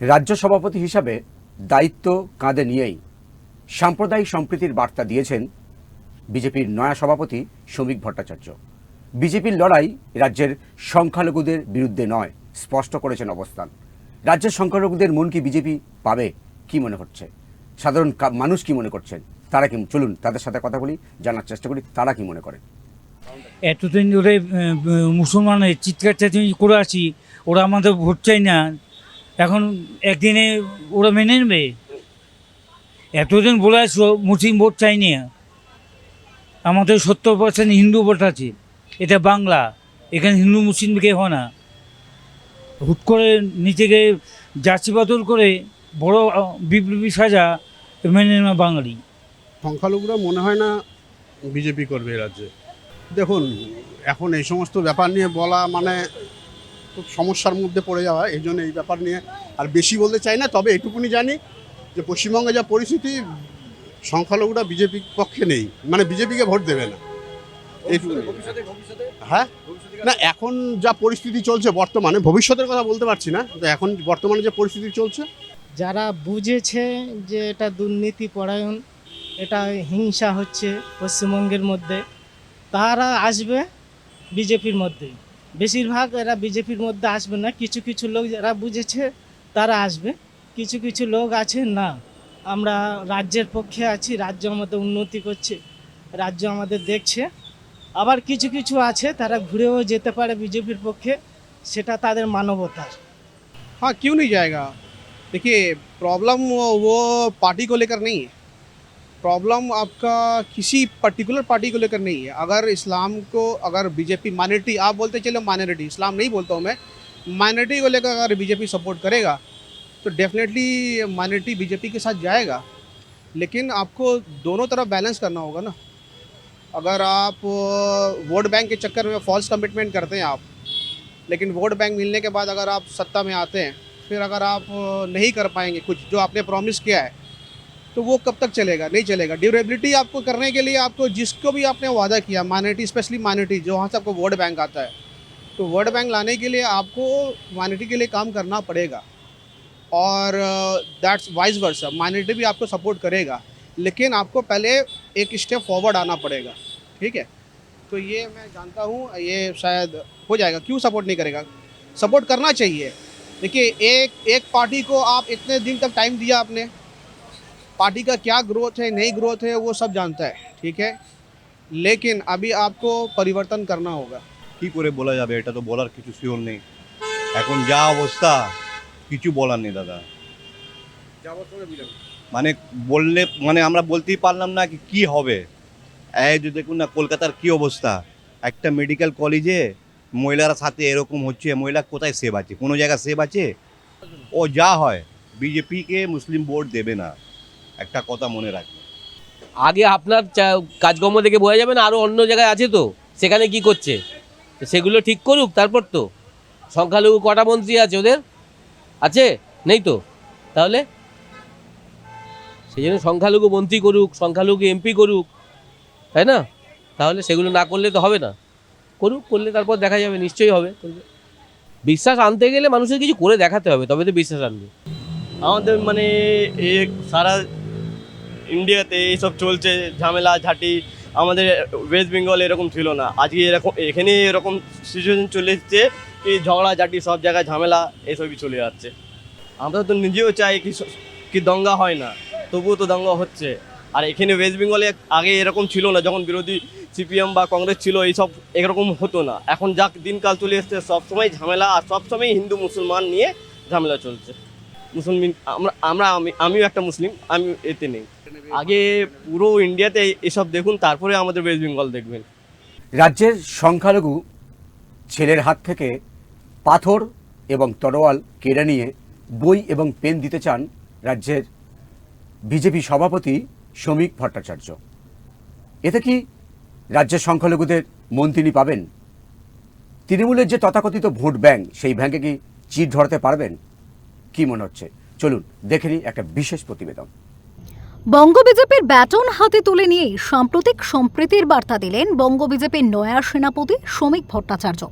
রাজ্য সভাপতি হিসাবে দায়িত্ব কাঁধে নিয়েই সাম্প্রদায়িক সম্প্রীতির বার্তা দিয়েছেন বিজেপির নয়া সভাপতি শ্রমিক ভট্টাচার্য। বিজেপির লড়াই রাজ্যের সংখ্যালঘুদের বিরুদ্ধে নয়, স্পষ্ট করেছেন অবস্থান। রাজ্যের সংখ্যালঘুদের মন কি বিজেপি পাবে, কি মনে হচ্ছে? সাধারণ মানুষ কি মনে করছেন? তারা কি চলুন তাদের সাথে কথা বলি, জানার চেষ্টা করি, তারা কি মনে করেন? এতদিন ধরে মুসলমানের চিৎকার চেঁচামেচি করে আছি ওরা আমাদের ভোট চাই না এখন একদিনে ওরা মেনে নেবে। এতদিন বলে আসছো, মুসলিম ভোট চাই না আমাদের সত্তর পার্সেন্ট হিন্দু ভোট আছে। এটা বাংলা। এখানে হিন্দু মুসলিম কে হয় না। হুট করে নিজেকে জার্সি বদল করে বড় বিপ্লবী সাজা মেনে নেওয়া বাঙালি। সংখ্যালঘুরা মনে হয় না বিজেপি করবে এ রাজ্যে। দেখুন, এখন এই সমস্ত ব্যাপার নিয়ে বলা মানে খুব সমস্যার মধ্যে পড়ে যাওয়া এই জন্য এই ব্যাপার নিয়ে আর বেশি বলতে চাই না তবে এটুকুনি জানি যে পশ্চিমবঙ্গে যা পরিস্থিতি সংখ্যালঘুরা বিজেপির পক্ষে নেই মানে বিজেপিকে ভোট দেবে না। এইটুকুনি হ্যাঁ? না এখন যা পরিস্থিতি চলছে বর্তমানে ভবিষ্যতের কথা বলতে পারছি না তো এখন বর্তমানে যে পরিস্থিতি চলছে। যারা বুঝেছে যে এটা দুর্নীতি পরায়ণ এটা হিংসা হচ্ছে পশ্চিমবঙ্গের মধ্যে তারা আসবে বিজেপির মধ্যেই। বেশিরভাগ এরা বিজেপির মধ্যে আসবে না কিছু কিছু লোক যারা বুঝেছে তারা আসবে কিছু কিছু লোক আছে না আমরা রাজ্যের পক্ষে আছি রাজ্য আমাদের উন্নতি করছে রাজ্য আমাদের দেখছে আবার কিছু কিছু আছে তারা ঘুরেও যেতে পারে বিজেপির পক্ষে সেটা তাদের মানবতার हाँ क्यों नहीं जाएगा देखिए प्रॉब्लम वो, वो पार्टी को लेकर नहीं है प्रॉब्लम आपका किसी पर्टिकुलर पार्टी को लेकर नहीं है। अगर इस्लाम को, अगर बीजेपी माइनॉरिटी आप बोलते चलो माइनॉरिटी इस्लाम नहीं बोलता हूँ मैं माइनॉरिटी को लेकर अगर बीजेपी सपोर्ट करेगा तो डेफिनेटली माइनॉरिटी बीजेपी के साथ जाएगा। लेकिन आपको दोनों तरफ़ बैलेंस करना होगा ना। अगर आप वोट बैंक के चक्कर में फॉल्स कमिटमेंट करते हैं आप, लेकिन वोट बैंक मिलने के बाद अगर आप सत्ता में आते हैं, फिर अगर आप नहीं कर पाएँगे कुछ, जो आपने प्रॉमिस किया है तो वो कब तक चलेगा? नहीं चलेगा। ड्यूरेबिलिटी आपको करने के लिए आपको जिसको भी आपने वादा किया माइनॉरिटी स्पेशली माइनॉरिटी जो वहाँ से आपको वर्ल्ड बैंक आता है तो वोट बैंक लाने के लिए आपको माइनॉरिटी के लिए काम करना पड़ेगा। और दैट्स वाइज वर्सा माइनॉरिटी भी आपको सपोर्ट करेगा, लेकिन आपको पहले एक स्टेप फॉरवर्ड आना पड़ेगा। ठीक है? तो ये मैं जानता हूँ, ये शायद हो जाएगा। क्यों सपोर्ट नहीं करेगा? सपोर्ट करना चाहिए। देखिए, एक एक पार्टी को आप इतने दिन तक टाइम दिया आपने पार्टी का क्या ग्रोथ है नहीं ग्रोथ है वो सब जानता है ठीक है लेकिन अभी आपको परिवर्तन करना होगा কি করে বলা যাবে এটা তো বলার কিছু শিওর নেই এখন যা অবস্থা কিছু বলার নেই দাদা মানে বললে মানে আমরা বলতেই পারলাম না কি কি হবে এই যে দেখুন না কলকাতার কি অবস্থা একটা মেডিকেল কলেজে মহিলারা সাথে এরকম হচ্ছে মহিলা কোথায় সেভ আছে কোনো জায়গায় সেভ আছে ও যা হয় বিজেপিকে মুসলিম ভোট দেবে না একটা কথা মনে রাখবে আগে আপনার চা- কাজকর্ম দেখে বোঝা যাবে না আরও অন্য জায়গায় আছে তো সেখানে কি করছে? সেগুলো ঠিক করুক তারপর তো। সংখ্যালঘু কটা মন্ত্রী আছে ওদের? আছে? নেই তো? তাহলে? সেই জন্য সংখ্যালঘু মন্ত্রী করুক সংখ্যালঘু এমপি করুক তাই না? তাহলে সেগুলো না করলে তো হবে না। করুক করলে তারপর দেখা যাবে নিশ্চয়ই হবে। বিশ্বাস আনতে গেলে মানুষের কিছু করে দেখাতে হবে তবে তো বিশ্বাস আনবে। আমাদের মানে এক সারা ইন্ডিয়াতে এইসব চলছে, ঝামেলা, ঝাঁটি, আমাদের ওয়েস্ট বেঙ্গল এরকম ছিল না। আজকে এরকম এখানে এরকম সিচুয়েশন চলে এসছে কি ঝগড়া, ঝাঁটি, সব জায়গায় ঝামেলা এসবই চলে যাচ্ছে। আমরা তো নিজেও চাই কি কি দঙ্গা হয় না, তবুও তো দঙ্গা হচ্ছে। আর এখানে ওয়েস্ট বেঙ্গলে আগে এরকম ছিল না, যখন বিরোধী সিপিএম বা কংগ্রেস ছিল, এইসব এরকম হতো না। এখন যা দিনকাল চলে এসছে, সবসময় ঝামেলা আর সবসময় হিন্দু মুসলমান নিয়ে ঝামেলা চলছে। মুসলমান, আমরা আমি, আমিও একটা মুসলিম, আমি এতে নেই। আগে পুরো ইন্ডিয়াতে এসব দেখুন, তারপরে আমাদের ওয়েস্ট বেঙ্গল দেখবেন। রাজ্যের সংখ্যালঘু ছেলের হাত থেকে পাথর এবং তরোয়াল কেড়ে নিয়ে বই এবং পেন দিতে চান রাজ্যের বিজেপি সভাপতি শ্রমিক ভট্টাচার্য। এতে কি রাজ্যের সংখ্যালঘুদের মন তিনি পাবেন? তৃণমূলের যে তথাকথিত ভোট ব্যাংক, সেই ব্যাংকে কি চিট ধরাতে পারবেন? কি মনে হচ্ছে? চলুন দেখে নিই একটা বিশেষ প্রতিবেদন। বঙ্গ বিজেপির ব্যাটন হাতে তুলে নিয়ে সাম্প্রতিক সম্প্রীতির বার্তা দিলেন বঙ্গ বিজেপির নয়া সেনাপতি শ্রমিক ভট্টাচার্য।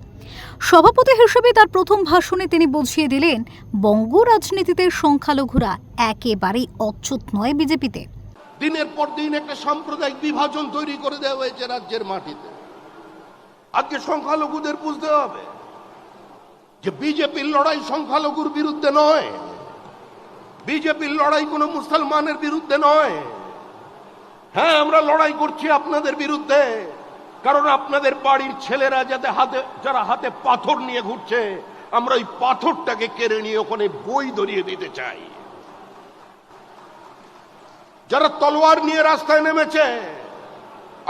সভাপতি হিসেবে তার প্রথম ভাষণে তিনি বুঝিয়ে দিলেন বঙ্গ রাজনীতিতে সংখ্যালঘুরা একেবারেই অচ্যুত নয় বিজেপিতে। দিনের পর দিন একটা সাম্প্রদায়িক বিভাজন তৈরি করে দেওয়া হয়েছে রাজ্যের মাটিতে। আজকে সংখ্যালঘুদের বুঝতে হবে। যে বিজেপির লড়াই সংখ্যালঘুর বিরুদ্ধে নয়, বিজেপির লড়াই কোনো মুসলমানের বিরুদ্ধে নয়। হ্যাঁ আমরা লড়াই করছি আপনাদের বিরুদ্ধে, কারণ আপনাদের বাড়ির ছেলেরা যাতে হাতে, যারা হাতে পাথর নিয়ে ঘুরছে, আমরা ওই পাথরটাকে কেড়ে নিয়ে ওখানে বই ধরিয়ে দিতে চাই। যারা তলোয়ার নিয়ে রাস্তায় নেমেছে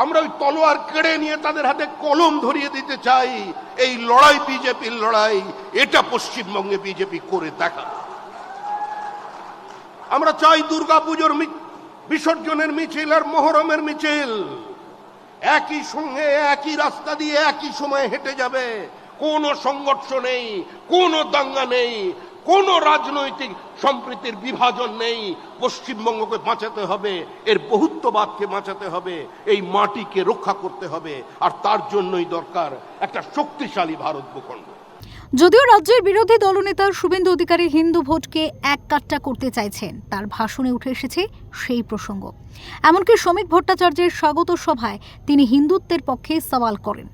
আমরা ওই তলোয়ার কেড়ে নিয়ে তাদের হাতে কলম ধরিয়ে দিতে চাই। এই লড়াই বিজেপির লড়াই, এটা পশ্চিমবঙ্গে বিজেপি করে দেখা। আমরা চাই দুর্গাপুজোর বিসর্জনের মিছিল আর মহরমের মিছিল। একই সঙ্গে একই রাস্তা দিয়ে একই সময় হেঁটে যাবে। কোনো সংঘর্ষ নেই, কোনো দাঙ্গা নেই। কোন রাজনৈতিক সম্প্রীতির বিভাজন নেই। পশ্চিমবঙ্গকে বাঁচাতে হবে এর বহুত্ববাদকে বাঁচাতে হবে এই মাটিকে রক্ষা করতে হবে আর তার জন্যই দরকার একটা শক্তিশালী ভারত ভূখণ্ড। যদিও রাজ্যের বিরোধী দলনেতা শুভেন্দু অধিকারী হিন্দু ভোটকে এক কাট্টা করতে চাইছেন তার ভাষণে উঠে এসেছে সেই প্রসঙ্গ। এমনকি শ্রমিক ভট্টাচার্যের স্বাগত সভায় তিনি হিন্দুত্বের পক্ষে সওয়াল করেন।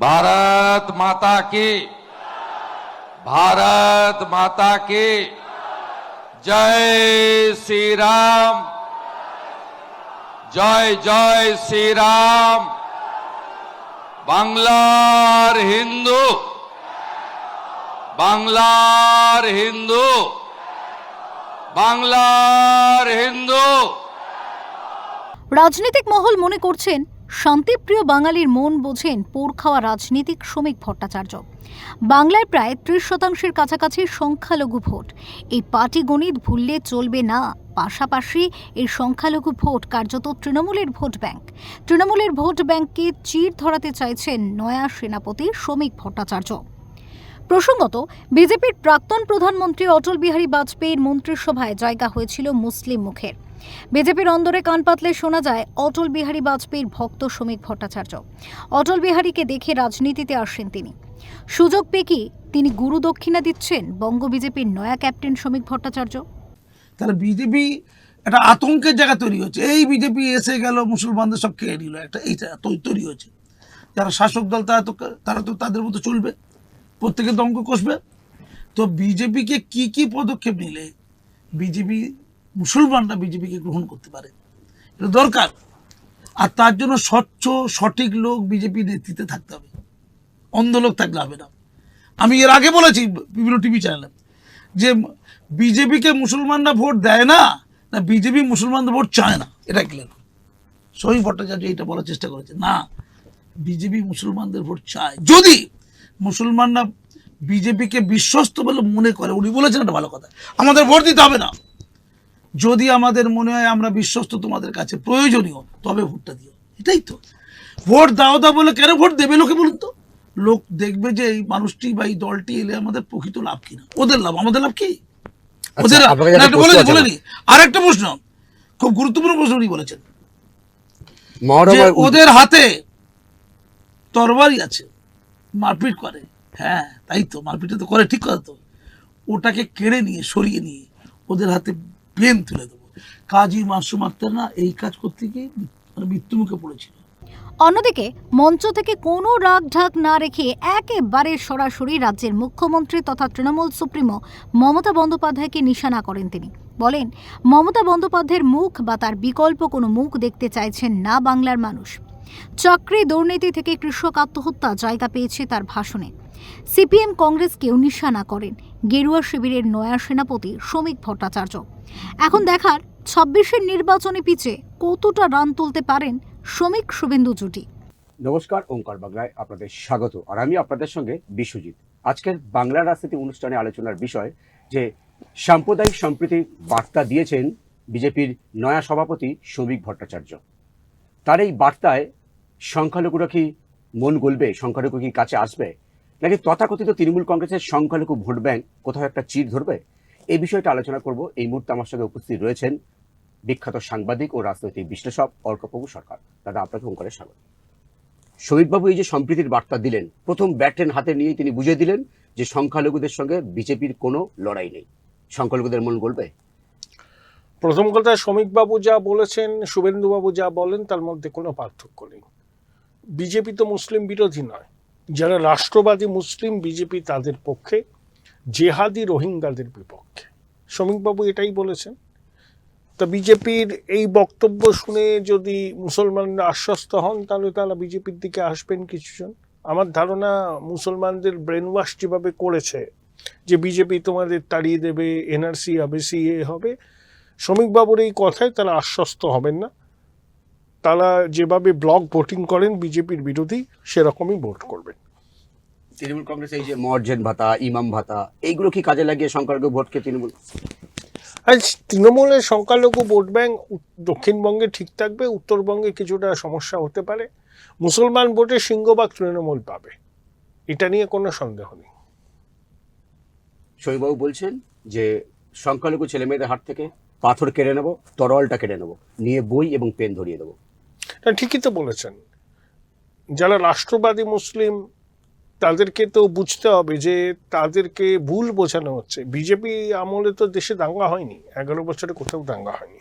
ভারত মাতাকে भारत माता की जय श्री राम जय जय श्री राम বাংলার হিন্দু বাংলার হিন্দু বাংলার হিন্দু রাজনৈতিক মহল মনে করছেন শান্তিপ্রিয় বাঙালির মন বোঝেন পোড় খাওয়া রাজনীতিক শ্রমিক ভট্টাচার্য। বাংলায় প্রায় ত্রিশ শতাংশের কাছাকাছি সংখ্যালঘু ভোট। এই পার্টি গণিত ভুললে চলবে না। পাশাপাশি এই সংখ্যালঘু ভোট কার্যত তৃণমূলের ভোট ব্যাংক। তৃণমূলের ভোট ব্যাংককে চির ধরাতে চাইছেন নয়া সেনাপতি শ্রমিক ভট্টাচার্য। প্রসঙ্গত, বিজেপির প্রাক্তন প্রধানমন্ত্রী অটল বিহারী বাজপেয়ীর মন্ত্রিসভায় জায়গা হয়েছিল মুসলিম মুখের। বিজেপির অন্দরে কান পাতলে শোনা যায় অটল বিহারী বাজপেয়ীর ভক্ত শ্রমিক ভট্টাচার্য। অটল বিহারীকে দেখে রাজনীতিতে আসেন তিনি। সুযোগ পেয়ে কি তিনি গুরু দক্ষিণা দিচ্ছেন বঙ্গ বিজেপির নয়া ক্যাপ্টেন শ্রমিক ভট্টাচার্য? তাহলে বিজেপি একটা আতঙ্কের জায়গা তৈরি হচ্ছে। এই বিজেপি এসে গেল, মুসলমানদের সব খেয়ে নিল, একটা এইটা তৈ- তৈরি হচ্ছে। যারা শাসক দল, তারা তো তারা তো তাদের মতো চলবে, প্রত্যেকে দমক কষবে। তো বিজেপিকে কি কি পদক্ষেপ নিলে, বিজেপি মুসলমানরা বিজেপিকে গ্রহণ করতে পারে। এটা দরকার। আর তার জন্য স্বচ্ছ, সঠিক লোক বিজেপি নেতৃত্বে থাকতে হবে। অন্ধ লোক থাকলে হবে না। আমি এর আগে বলেছি বিভিন্ন টিভি চ্যানেলে যে বিজেপিকে মুসলমানরা ভোট দেয় না না বিজেপি মুসলমানদের ভোট চায় না। এটা ক্লিয়ার শহীদ ভট্টাচার্য এটা বলার চেষ্টা করেছে। না, বিজেপি মুসলমানদের ভোট চায়। যদি মুসলমানরা বিজেপিকে বিশ্বস্ত বলে মনে করে, উনি বলেছেন একটা ভালো কথা। আমাদের ভোট দিতে হবে না। যদি আমাদের মনে হয় আমরা বিশ্বস্ত তোমাদের কাছে প্রয়োজনীয় তবে ভোটটা দিও। এটাই তো। ভোট দাও দাও বলে কেন ভোট দেবে লোকে বলুন তো? লোক দেখবে যে এই মানুষটি বা এই দলটি এলে আমাদের প্রকৃত লাভ কিনা ওদের লাভ আমাদের লাভ কি? ওদের লাভ- আপনার একটা প্রশ্ন খুব গুরুত্বপূর্ণ প্রশ্ন উনি বলেছেন। ওদের হাতে তরবারি আছে মারপিট করে। হ্যাঁ তাই তো মারপিটে তো করে ঠিক কথা তো। ওটাকে কেড়ে নিয়ে সরিয়ে নিয়ে ওদের হাতে প্লেন তুলে দেবো। কাজী মাসুম আক্তার না, এই কাজ করতে গিয়ে মানে মৃত্যুমুখে পড়েছিল। অন্যদিকে, মঞ্চ থেকে কোনো রাগ ঢাক না রেখে একেবারে সরাসরি রাজ্যের মুখ্যমন্ত্রী তথা তৃণমূল সুপ্রিমো মমতা বন্দ্যোপাধ্যায়কে নিশানা করেন তিনি। বলেন, মমতা বন্দ্যোপাধ্যায়ের মুখ বা তার বিকল্প কোনো মুখ দেখতে চাইছেন না বাংলার মানুষ। চাকরি দুর্নীতি থেকে কৃষক আত্মহত্যা জায়গা পেয়েছে তার ভাষণে। সিপিএম কংগ্রেসকেও নিশানা করেন। গেরুয়া শিবিরের নয়া সেনাপতি শ্রমিক ভট্টাচার্য। এখন দেখার ছাব্বিশের নির্বাচনী পিছে কতটা রান তুলতে পারেন শ্রমিক শুভেন্দু জুটি। নমস্কার, ওঙ্কার বাংলায় আপনাদের স্বাগত। আর আমি আপনাদের সঙ্গে বিশ্বজিৎ। আজকের বাংলা রাজনীতি অনুষ্ঠানে আলোচনার বিষয় যে সাম্প্রদায়িক সম্প্রীতির বার্তা দিয়েছেন বিজেপির নয়া সভাপতি শ্রমিক ভট্টাচার্য। তার এই বার্তায় সংখ্যালঘুরা কি মন গলবে? সংখ্যালঘু কি কাছে আসবে? নাকি তথাকথিত তৃণমূল কংগ্রেসের সংখ্যালঘু ভোট ব্যাংক কোথাও একটা চির ধরবে? এই বিষয়টা আলোচনা করব। এই মুহূর্তে আমার সঙ্গে উপস্থিত রয়েছেন বিখ্যাত সাংবাদিক ও রাজনৈতিক বিশ্লেষক অর্কপ্রভু সরকার। দাদা, আপনাকে ওঙ্কারে স্বাগত। শহীদবাবু, এই যে সম্প্রীতির বার্তা দিলেন, প্রথম ব্যাটেন হাতে নিয়ে তিনি বুঝিয়ে দিলেন যে সংখ্যালঘুদের সঙ্গে বিজেপির কোনো লড়াই নেই। সংখ্যালঘুদের মন গলবে? প্রথম কথা, শ্রমিকবাবু যা বলেছেন, শুভেন্দুবাবু যা বলেন, তার মধ্যে কোনো পার্থক্য নেই। বিজেপি তো মুসলিম বিরোধী নয়। যারা রাষ্ট্রবাদী মুসলিম বিজেপি তাদের পক্ষে, জেহাদি রোহিঙ্গাদের বিপক্ষে। শ্রমিকবাবু এটাই বলেছেন। তা বিজেপির এই বক্তব্য শুনে যদি মুসলমানরা আশ্বস্ত হন, তাহলে তারা বিজেপির দিকে আসবেন কিছুজন। আমার ধারণা, মুসলমানদের ব্রেন ওয়াশ যেভাবে করেছে, যে বিজেপি তোমাদের তাড়িয়ে দেবে এনআরসি হবে সিএ হবে, শ্রমিকবাবুর এই কথায় তারা আশ্বস্ত হবেন না। তারা যেভাবে ব্লক ভোটিং করেন বিজেপির বিরোধী সেরকমই ভোট করবেন। তৃণমূল কংগ্রেস এই যে মর্জেন ভাতা ইমাম ভাতা এইগুলো কি কাজে লাগিয়ে সংখ্যালঘু ভোটকে তৃণমূল? আজ তৃণমূলের সংখ্যালঘু ভোট ব্যাংক দক্ষিণবঙ্গে ঠিক থাকবে উত্তরবঙ্গে কিছুটা সমস্যা হতে পারে। মুসলমান ভোটে সিংহভাগ তৃণমূল পাবে। এটা নিয়ে কোনো সন্দেহ নেই। শহীদবাবু বলছেন যে সংখ্যালঘু ছেলে মেয়েদের হাত থেকে পাথর কেড়ে নেব তরলটা কেড়ে নেব নিয়ে বই এবং পেন ধরিয়ে দেবো। ঠিকই তো বলেছেন। যারা রাষ্ট্রবাদী মুসলিম, তাদেরকে তো বুঝতে হবে যে তাদেরকে ভুল বোঝানো হচ্ছে। বিজেপি আমলে তো দেশে দাঙ্গা হয়নি, এগারো বছরে কোথাও দাঙ্গা হয়নি।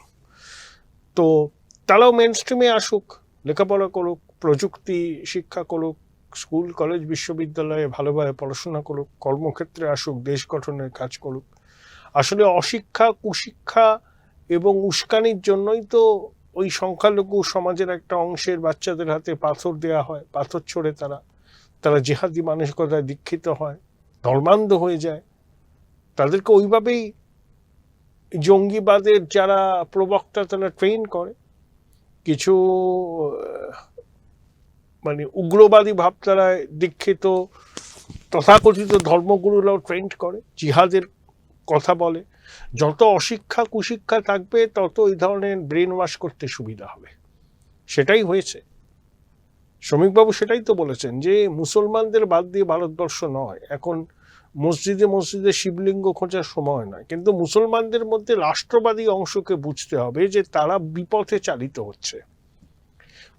তো তারাও মেন স্ট্রিমে আসুক, লেখাপড়া করুক, প্রযুক্তি, শিক্ষা করুক, স্কুল, কলেজ, বিশ্ববিদ্যালয়ে ভালোভাবে পড়াশোনা করুক, কর্মক্ষেত্রে আসুক, দেশ গঠনের কাজ করুক। আসলে অশিক্ষা, কুশিক্ষা এবং উস্কানির জন্যই তো ওই সংখ্যালঘু সমাজের একটা অংশের বাচ্চাদের হাতে পাথর দেয়া হয়, পাথর ছড়ে তারা। তারা জেহাদি মানসিকতায় দীক্ষিত হয়, ধর্মান্ধ হয়ে যায়। তাদেরকে ওইভাবেই জঙ্গিবাদের যারা প্রবক্তা তারা ট্রেন করে। কিছু মানে উগ্রবাদী ভাবতারায় দীক্ষিত, তথাকথিত ধর্মগুরুরাও ট্রেন্ড করে, জিহাদের কথা বলে। যত অশিক্ষা কুশিক্ষা থাকবে, তত এই ধরনের ব্রেন ওয়াশ করতে সুবিধা হবে। সেটাই হয়েছে। শ্রমিকবাবু সেটাই তো বলেছেন যে, মুসলমানদের বাদ দিয়ে ভারতবর্ষ নয়। এখন মসজিদে মসজিদে শিবলিঙ্গ খোঁজার সময় নয়। কিন্তু মুসলমানদের মধ্যে রাষ্ট্রবাদী অংশকে বুঝতে হবে যে, তারা বিপথে চালিত হচ্ছে।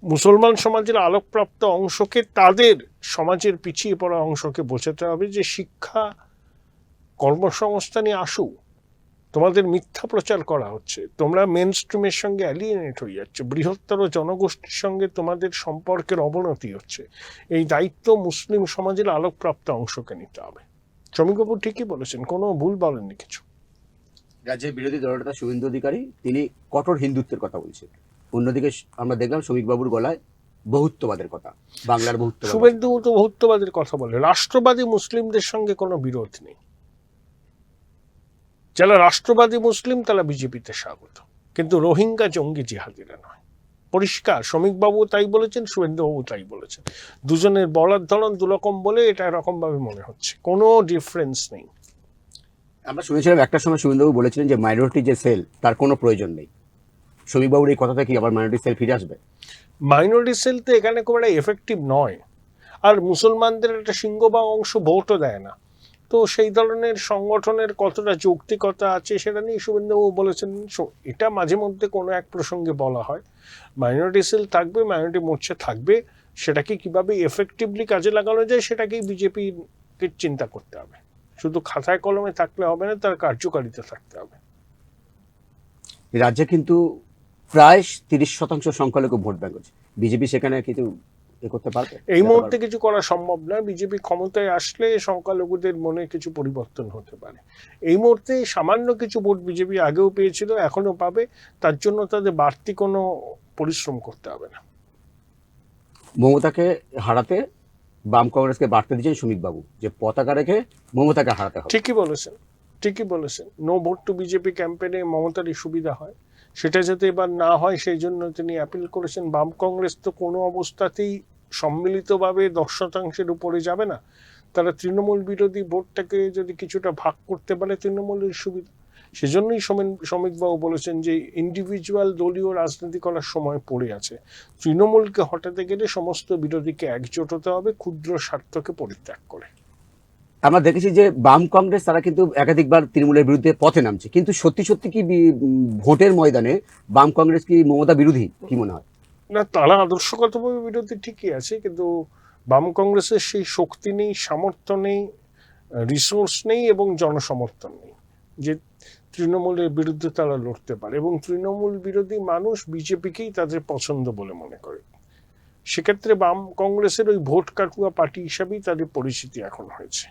মুসলমান সমাজের আলোকপ্রাপ্ত অংশকে তাদের সমাজের পিছিয়ে পড়া অংশকে বোঝাতে হবে যে, শিক্ষা কর্মসংস্থানে আসুক। তোমাদের মিথ্যা প্রচার করা হচ্ছে। তোমরা মেন স্ট্রিমের সঙ্গে অ্যালিয়েনেট হয়ে যাচ্ছে। বৃহত্তর জনগোষ্ঠীর সঙ্গে তোমাদের সম্পর্কের অবনতি হচ্ছে। এই দায়িত্ব মুসলিম সমাজের আলোকপ্রাপ্ত অংশকে নিতে হবে। শ্রমিকবাবু ঠিকই বলেছেন কোনো ভুল বলেননি কিছু। রাজ্যের বিরোধী দলনেতা শুভেন্দু অধিকারী তিনি কঠোর হিন্দুত্বের কথা বলছেন। অন্যদিকে আমরা দেখলাম শ্রমিকবাবুর গলায় বহুত্ববাদের কথা বাংলার বহুত্ববাদ শুভেন্দু তো বহুত্ববাদের কথা বলে। রাষ্ট্রবাদী মুসলিমদের সঙ্গে কোনো বিরোধ নেই। যারা রাষ্ট্রবাদী মুসলিম তারা বিজেপিতে স্বাগত। কিন্তু রোহিঙ্গা জঙ্গি জিহাদিরা নয়। পরিষ্কার শ্রমিকবাবু তাই বলেছেন শুভেন্দুবাবু তাই বলেছেন। দুজনের বলার ধরন দুরকম বলে এটা এরকমভাবে মনে হচ্ছে। কোনো ডিফারেন্স নেই। আমরা শুনেছিলাম একটা সময় শুভেন্দুবাবু বলেছিলেন যে মাইনরিটি যে সেল তার কোনো প্রয়োজন নেই। শ্রমিকবাবুর এই কথাটা কি আবার মাইনরিটি সেল ফিরে আসবে? মাইনরিটি সেল তো এখানে খুব একটা এফেক্টিভ নয়। আর মুসলমানদের একটা সিংহভাগ অংশ ভোটও দেয় না। তো সেই ধরনের সংগঠনের কতটা যৌক্তিকতা আছে সেটা নিয়ে শুভেন্দুবাবু বলেছেন। এটা মাঝে মধ্যে কোনো এক প্রসঙ্গে বলা হয়। মাইনরিটি সেল থাকবে, মাইনরিটি মোর্চা থাকবে, সেটাকে কীভাবে এফেক্টিভলি কাজে লাগানো যায় সেটাকেই বিজেপিকে চিন্তা করতে হবে। শুধু খাতায় কলমে থাকলে হবে না, তার কার্যকারিতা থাকতে হবে। রাজ্যে কিন্তু প্রায় তিরিশ শতাংশ সংখ্যালঘু ভোট আছে। বিজেপি সেখানে এ করতে পারবে? এই মুহূর্তে কিছু করা সম্ভব নয় বিজেপি ক্ষমতায় আসলে সংখ্যালঘুদের মনে কিছু পরিবর্তন হতে পারে। এই মুহূর্তে সামান্য কিছু ভোট বিজেপি আগেও পেয়েছিল এখনও পাবে। তার জন্য তাদের বাড়তি কোনো পরিশ্রম করতে হবে না। মমতাকে হারাতে বাম কংগ্রেসকে বার্তা দিচ্ছেন সুমিতবাবু যে পতাকা রেখে মমতাকে হারাতে হবে। ঠিকই বলেছেন ঠিকই বলেছেন। নো ভোট টু বিজেপি ক্যাম্পেনে মমতারই সুবিধা হয়। সেটা যাতে এবার না হয়, সেই জন্য তিনি অ্যাপিল করেছেন। বাম কংগ্রেস তো কোনো অবস্থাতেই সম্মিলিতভাবে দশ শতাংশের উপরে যাবে না। তারা তৃণমূল বিরোধী ভোটটাকে যদি কিছুটা ভাগ করতে পারে, তৃণমূলের সুবিধা। সেজন্যই শ্রমিকবাবু বলেছেন যে ইন্ডিভিজুয়াল দলীয় রাজনীতি করার সময় পড়ে আছে। তৃণমূলকে হটাতে গেলে সমস্ত বিরোধীকে একজোট হতে হবে, ক্ষুদ্র স্বার্থকে পরিত্যাগ করে। আমরা দেখেছি যে বাম কংগ্রেস তারা কিন্তু একাধিকবার তৃণমূলের বিরুদ্ধে পথে নামছে। কিন্তু সত্যি সত্যি কি ভোটের ময়দানে বাম কংগ্রেস কি মমতা বিরোধী? কি মনে হয়? না, তারা আদর্শগতভাবে বিরোধী ঠিকই আছে, কিন্তু বাম কংগ্রেসের সেই শক্তি নেই, সামর্থ্য নেই রিসোর্স নেই এবং জনসমর্থন নেই যে তৃণমূলের বিরুদ্ধে তারা লড়তে পারে। এবং তৃণমূল বিরোধী মানুষ বিজেপিকেই তাদের পছন্দ বলে মনে করে। সেক্ষেত্রে বাম কংগ্রেসের ওই ভোট কাটুয়া পার্টি হিসাবেই তাদের পরিচিতি এখন হয়েছে।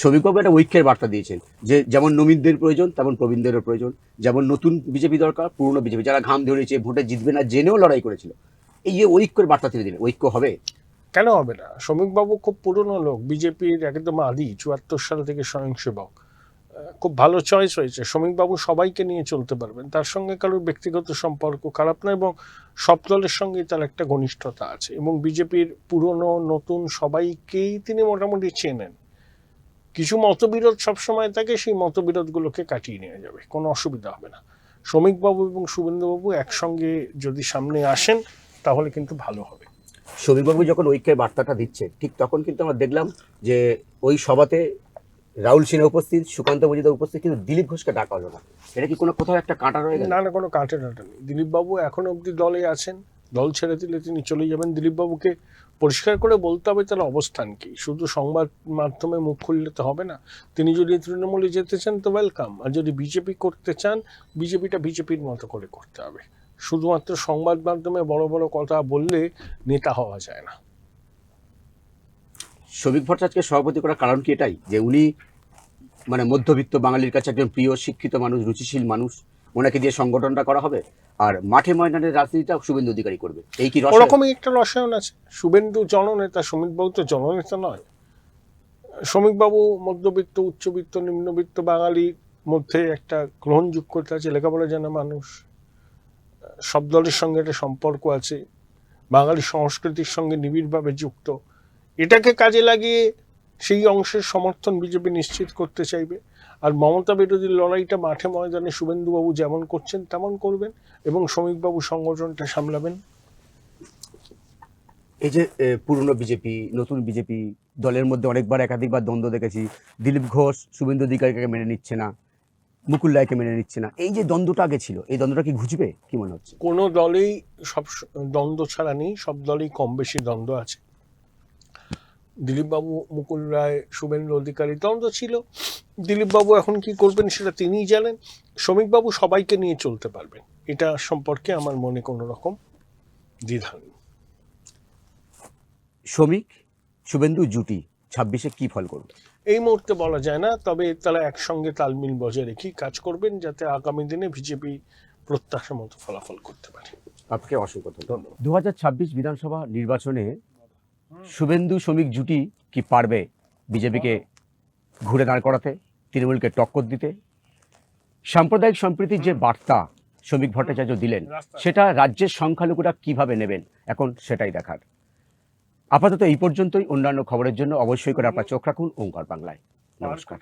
শ্রমিকবাবু একটা ঐক্যের বার্তা দিয়েছেন। যে যেমন নবীনদের প্রয়োজন, তেমন প্রবীণদেরও প্রয়োজন। যেমন নতুন বিজেপি দরকার, পুরনো বিজেপি। যারা ঘাম ধরেছে, ভোটে জিতবে না, জেনেও লড়াই করেছিল। এই যে ঐক্যের বার্তা তিনি দিলেন, ঐক্য হবে? কেন হবে না? শ্রমিকবাবু খুব পুরনো লোক, বিজেপির একদম আদি, চুয়াত্তর সাল থেকে স্বয়ংসেবক। খুব ভালো চয়েস হয়েছে। শ্রমিকবাবু সবাইকে নিয়ে চলতে পারবেন। তার সঙ্গে কারোর ব্যক্তিগত সম্পর্ক খারাপ না, এবং সব দলের সঙ্গে তার একটা ঘনিষ্ঠতা আছে। এবং বিজেপির পুরনো, নতুন সবাইকেই তিনি মোটামুটি চেনেন। কিছু মতবিরোধ সবসময় থাকে সেই মতবিরোধগুলোকে কাটিয়ে নিয়ে যাবে কোনো অসুবিধা হবে না। শ্রমিকবাবু এবং শুভেন্দুবাবু একসঙ্গে যদি সামনে আসেন তাহলে কিন্তু ভালো হবে। শ্রমিকবাবু যখন ঐক্যের বার্তাটা দিচ্ছে ঠিক তখন কিন্তু আমরা দেখলাম যে ওই সভাতে রাহুল সিনহা উপস্থিত সুকান্ত মজুমদার উপস্থিত কিন্তু দিলীপ ঘোষকে ডাকা হলো না। এটা কি কোনো কোথাও একটা কাঁটা রয়ে না না কোনো কাঁটে টাটা নেই। দিলীপবাবু এখন অবধি দলে আছেন দল ছেড়ে দিলে তিনি চলে যাবেন। দিলীপবাবুকে পরিষ্কার করে বলতে হবে তার অবস্থান কি? শুধু সংবাদ মাধ্যমে মুখ খুললে তো হবে না। তিনি যদি তৃণমূলে যেতে চান তো ওয়েলকাম আর যদি বিজেপি করতে চান বিজেপিটা বিজেপির মতো করে করতে হবে। শুধুমাত্র সংবাদ মাধ্যমে বড় বড় কথা বললে নেতা হওয়া যায় না। শ্রমিক ভট্টাচার্যকে সভাপতি করার কারণ কি এটাই? যে উনি মানে মধ্যবিত্ত বাঙালির কাছে একজন প্রিয়, শিক্ষিত মানুষ, রুচিশীল মানুষ, ওনাকে দিয়ে সংগঠনটা করা হবে? আর মাঠে ময়দানের রাজনীতিটা শুভেন্দু অধিকারী করবে। এই কি ওরকমই একটা রসায়ন আছে। শুভেন্দু জননেতা, শ্রমিকবাবু তো জননেতা নয়। শ্রমিকবাবু মধ্যবিত্ত, উচ্চবিত্ত, নিম্নবিত্ত বাঙালির মধ্যে একটা গ্রহণযোগ্যতা আছে, লেখাপড়া জানা মানুষ। সব দলের সঙ্গে একটা সম্পর্ক আছে। বাঙালি সংস্কৃতির সঙ্গে নিবিড়ভাবে যুক্ত। এটাকে কাজে লাগিয়ে সেই অংশের সমর্থন বিজেপি নিশ্চিত করতে চাইবে। আর মমতা বিরোধী লড়াইটা মাঠে ময়দানে শুভেন্দুবাবু যেমন করছেন তেমন করবেন এবং শ্রমিকবাবু সংগঠনটা সামলাবেন। এই যে পুরনো বিজেপি নতুন বিজেপি দলের মধ্যে অনেকবার একাধিকবার দ্বন্দ্ব দেখেছি। দিলীপ ঘোষ শুভেন্দু অধিকারীকে মেনে নিচ্ছে না মুকুল রায়কে মেনে নিচ্ছে না। এই যে দ্বন্দ্বটা আগে ছিল এই দ্বন্দ্বটা কি ঘুচবে কি মনে হচ্ছে? কোনো দলেই সব দ্বন্দ্ব ছাড়া নেই সব দলেই কম বেশি দ্বন্দ্ব আছে। দিলীপবাবু মুকুল রায় শুভেন্দু অধিকারী দ্বন্দ্ব ছিল। দিলীপবাবু এখন কি করবেন সেটা তিনিই জানেন। শ্রমিকবাবু সবাইকে নিয়ে চলতে পারবেন। এটা সম্পর্কে আমার মনে কোনো রকম দ্বিধা নেই। শ্রমিক শুভেন্দু জুটি ছাব্বিশে কি ফল করবে? এই মুহূর্তে বলা যায় না তবে তারা একসঙ্গে তালমিল বজায় রেখেই কাজ করবেন যাতে আগামী দিনে বিজেপি প্রত্যাশা মতো ফলাফল করতে পারে। আপনাকে অসংখ্য ধন্যবাদ। দু হাজার ছাব্বিশ বিধানসভা নির্বাচনে শুভেন্দু শ্রমিক জুটি কি পারবে বিজেপিকে ঘুরে দাঁড় করাতে, তৃণমূলকে টক্কর দিতে? সাম্প্রদায়িক সম্প্রীতির যে বার্তা শ্রমিক ভট্টাচার্য দিলেন, সেটা রাজ্যের সংখ্যালঘুরা কীভাবে নেবেন? এখন সেটাই দেখার। আপাতত এই পর্যন্তই। অন্যান্য খবরের জন্য অবশ্যই করে আপনার চোখ রাখুন ওঙ্কার বাংলায়। নমস্কার।